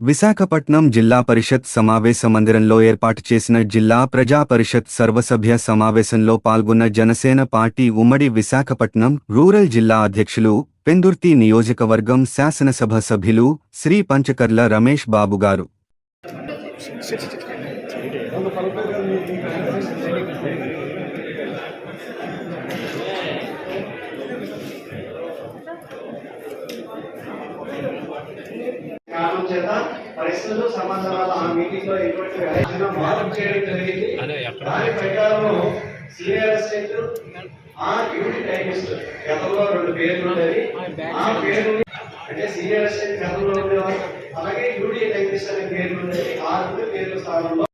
విశాఖపట్నం జిల్లా పరిషత్ సమావేశ మందిరంలో ఏర్పాటు చేసిన జిల్లా ప్రజా పరిషత్ సర్వసభ్య సమావేశంలో పాల్గొన్న జనసేన పార్టీ ఉమ్మడి విశాఖపట్నం రూరల్ జిల్లా అధ్యక్షులు పెందుర్తి నియోజకవర్గం శాసనసభ సభ్యులు శ్రీ పంచకర్ల రమేష్ బాబు గారు. చేత పరిస్థితులు సమాచారాలు ఆ మీటింగ్లో ఎటువంటి మార్పు చేయడం జరిగింది. దాని ప్రకారం సీనియర్ అసిస్టెంట్ ఆ డ్యూటీ టైమిస్ట్ గతంలో రెండు పేర్లు ఉండేవి. ఆ పేరు అంటే సీనియర్ అసిస్టెంట్ గతంలో ఉండేవారు. అలాగే డ్యూటీ టైమిస్ట్ అనే పేర్లు ఉండేవి. ఆ రెండు పేర్ల స్థానంలో